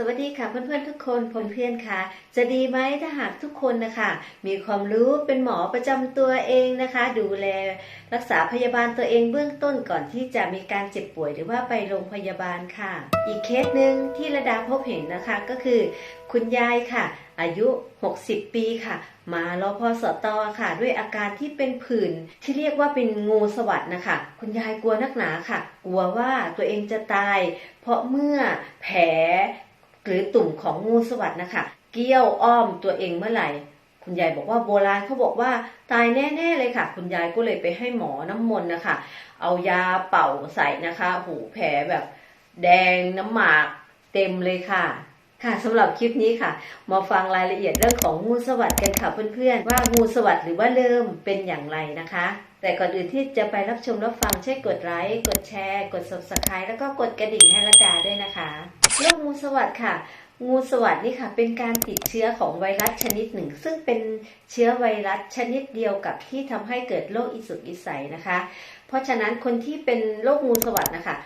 สวัสดีค่ะเพื่อนๆทุกคนผมเพื่อนค่ะ จะดีไหมถ้าหากทุกคนนะคะมีความรู้เป็นหมอประจำตัวเองนะคะ ดูแลรักษาพยาบาลตัวเองเบื้องต้นก่อนที่จะมีการเจ็บป่วยหรือว่าไปโรงพยาบาลค่ะ อีกเคสหนึ่งที่ระดาพบเห็นนะคะก็คือ คุณยายค่ะ อายุ 60 ปีค่ะ มารอพอสตอค่ะ ด้วยอาการที่เป็นผื่นที่เรียกว่าเป็นงูสวัสดนะคะ คุณยายกลัวนักหนาค่ะ กลัวว่าตัวเองจะตาย เพราะเมื่อแผล หรือตุ่มของงูสวัสดนะคะเกี้ยวอ้อมตัวเองเมื่อไหร่ คุณยายบอกว่าโบราณเขาบอกว่าตายแน่ ๆเลยค่ะ คุณยายก็เลยไปให้หมอน้ำมนต์นะคะ เอายาเป่าใส่นะคะหูแผลแบบแดงน้ำหมากเต็มเลยค่ะค่ะสำหรับคลิปนี้ค่ะ มาฟังรายละเอียดเรื่องของงูสวัสดกันค่ะเพื่อนๆ ว่างูสวัสดหรือว่าเริ่มเป็นอย่างไรนะคะ แต่ก่อนอื่นที่จะไปรับชมรับฟังช่วยกดไลค์ กดแชร์ กด subscribe แล้วก็กดกระดิ่งให้ระดาด้วยนะคะโรคงูสวัสดค่ะ งูสวัสดนี่ค่ะ เป็นการติดเชื้อของไวรัสชนิดหนึ่ง ซึ่งเป็นเชื้อไวรัสชนิดเดียวกับที่ทำให้เกิดโรคอิสุกอิสัยนะคะ เพราะฉะนั้นคนที่เป็นโรคงูสวัสดนะคะ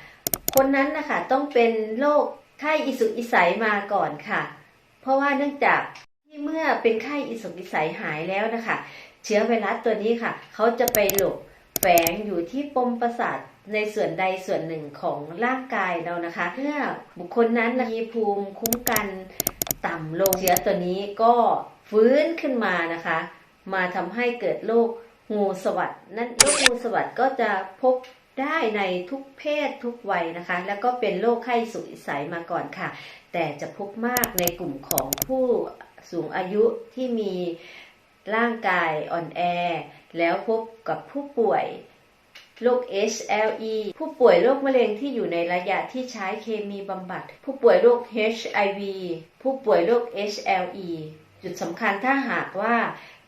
คนนั้นนะคะต้องเป็นโรคไข้อิสุกอิสัยมาก่อนค่ะ เพราะว่าเนื่องจาก เมื่อเป็นไข้อิสุกอิสัยหายแล้วนะคะ เชื้อไวรัสตัวนี้ค่ะเขาจะไปหลบแฝงอยู่ที่ปมประสาทในส่วนใดส่วนหนึ่งของร่างกายเรานะคะเมื่อบุคคลนั้นมีภูมิคุ้มกันต่ำลงเชื้อตัวนี้ก็ฟื้นขึ้นมานะคะ มาทำให้เกิดโรคงูสวัสดนั่นโรคงูสวัสดก็จะพบได้ในทุกเพศทุกวัยนะคะ แล้วก็เป็นโรคไข้สุกอิสัยมาก่อนค่ะ แต่จะพบมากในกลุ่มของผู้ สูงอายุที่มีร่างกายอ่อนแอ แล้วพบกับผู้ป่วยโรค HLE ผู้ป่วยโรคมะเร็งที่อยู่ในระยะที่ใช้เคมีบำบัด ผู้ป่วยโรค HIV ผู้ป่วยโรค HLE จุดสำคัญถ้าหากว่า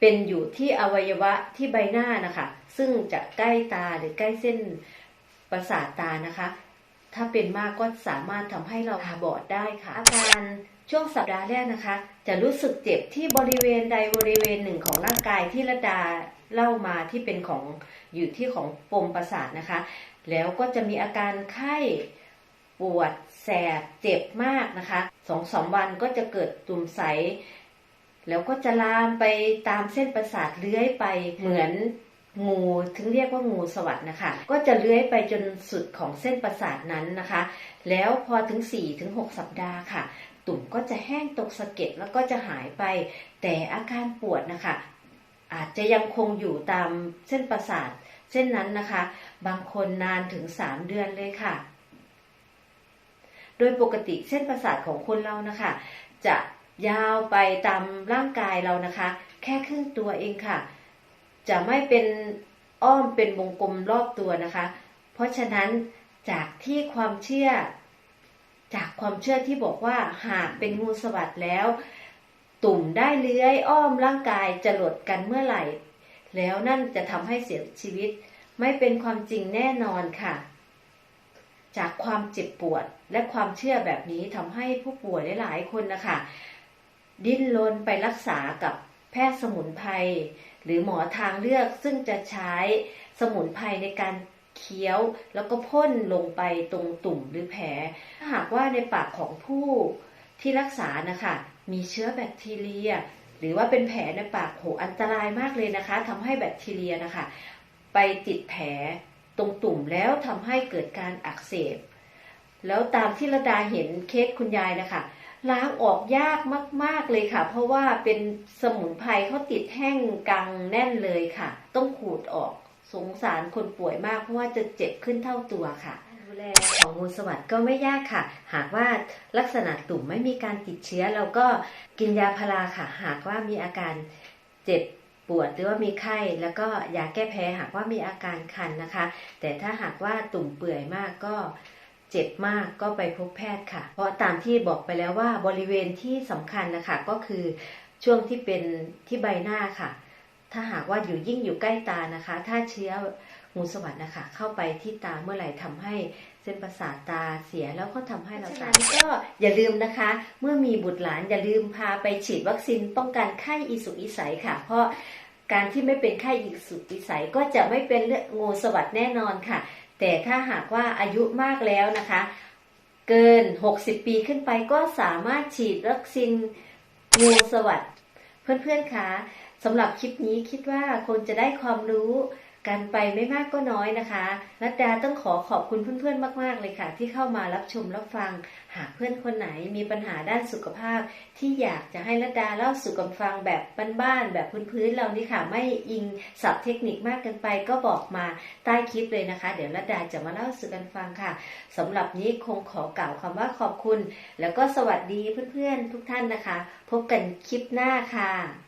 เป็นอยู่ที่อวัยวะที่ใบหน้านะคะ ซึ่งจะใกล้ตาหรือใกล้เส้นประสาทตานะคะ ถ้าเป็นมากก็สามารถทำให้เราตาบอดได้ค่ะ อาการช่วงสัปดาห์แรกนะคะ จะรู้สึกเจ็บที่บริเวณใดบริเวณหนึ่งของร่างกายที่ระดาเล่ามาที่เป็นของอยู่ที่ของปมประสาทนะคะ แล้วก็จะมีอาการไข้ปวดแสบเจ็บมากนะคะสองสามวันก็จะเกิดตุ่มใส แล้วก็จะลามไปตามเส้นประสาทเลื้อยไปเหมือน งูถึงเรียกว่างูสวัสดนะคะ ก็จะเลื้อยไปจนสุดของเส้นประสาทนั้นนะคะ แล้วพอถึง4ถึง6สัปดาห์ค่ะ ตุ่มก็จะแห้งตกสะเก็ดแล้วก็จะหายไป แต่อาการปวดนะคะ อาจจะยังคงอยู่ตามเส้นประสาทเส้นนั้นนะคะ บางคนนานถึง 3 เดือนเลยค่ะ โดยปกติเส้นประสาทของคนเรานะคะ จะยาวไปตามร่างกายเรานะคะ แค่ครึ่งตัวเองค่ะ จะไม่เป็นอ้อมเป็นวงกลมรอบตัวนะคะ เพราะฉะนั้นจากที่ความเชื่อ จากความเชื่อที่บอกว่าหากเป็นงูสวัสดแล้ว ตุ่มได้เลื้อยอ้อมร่างกายจะหลดกันเมื่อไหร่ แล้วนั่นจะทำให้เสียชีวิต ไม่เป็นความจริงแน่นอนค่ะ จากความเจ็บปวดและความเชื่อแบบนี้ทำให้ผู้ป่วยหลายๆคนนะคะดิ้นรนไปรักษากับแพทย์สมุนไพร หรือหมอทางเลือกซึ่งจะใช้สมุนไพรในการเคี้ยวแล้วก็พ่นลงไปตรงตุ่มหรือแผลหากว่าในปากของผู้ที่รักษานะคะมีเชื้อแบคทีเรีย หรือว่าเป็นแผลในปากโหอันตรายมากเลยนะคะทำให้แบคทีเรียนะคะ ไปติดแผลตรงตุ่มแล้วทำให้เกิดการอักเสบ แล้วตามที่ระดาเห็นเคสคุณยายนะคะ ล้างออกยากมาก ๆเลยค่ะ เพราะว่าเป็นสมุนไพรเขาติดแห้งกังแน่นเลยค่ะ ต้องขูดออกสงสารคนป่วยมากเพราะว่าจะเจ็บขึ้นเท่าตัวค่ะดูแลของงูสวัสดก็ไม่ยากค่ะ หากว่าลักษณะตุ่มไม่มีการติดเชื้อ เราก็กินยาพาราค่ะ หากว่ามีอาการเจ็บปวดหรือว่ามีไข้แล้วก็ยาแก้แพ้หากว่ามีอาการคันนะคะ แต่ถ้าหากว่าตุ่มเปื่อยมากก็ เจ็บมากก็ไปพบแพทย์ค่ะ เพราะตามที่บอกไปแล้วว่าบริเวณที่สำคัญนะคะก็คือช่วงที่เป็นที่ใบหน้าค่ะ ถ้าหากว่าอยู่ยิ่งอยู่ใกล้ตานะคะ ถ้าเชื้องูสวัสดนะคะเข้าไปที่ตาเมื่อไหร่ทำให้เส้นประสาทตาเสียแล้วก็ทำให้เราตายก็อย่าลืมนะคะ เมื่อมีบุตรหลานอย่าลืมพาไปฉีดวัคซีนป้องกันไข้อีสุกอีใสค่ะ เพราะ การที่ไม่เป็นไข้อีสุดวิสัยก็จะไม่เป็นงูสวัสดแน่นอนค่ะ แต่ถ้าหากว่าอายุมากแล้วนะคะ เกิน 60 ปีขึ้นไปก็สามารถฉีดวัคซีนงูสวัสดเพื่อนๆคะสำหรับคลิปนี้คิดว่าคงจะได้ความรู้ กันไปไม่มากก็น้อยนะคะรัตดาต้องขอขอบคุณเพื่อนๆ มาก ๆ เลยค่ะ ที่เข้ามารับชมรับฟัง หากเพื่อนคนไหนมีปัญหาด้านสุขภาพ ที่อยากจะให้รัตดาเล่าสู่กันฟังแบบบ้านๆแบบพื้นๆเรานี่ค่ะ ไม่อิงศัพท์เทคนิคมากเกินไปก็บอกมาใต้คลิปเลยนะคะ เดี๋ยวรัตดาจะมาเล่าสู่กันฟังค่ะสำหรับนี้คงขอกล่าวคำว่าขอบคุณ แล้วก็สวัสดีเพื่อนๆทุกท่านนะคะ พบกันคลิปหน้าค่ะ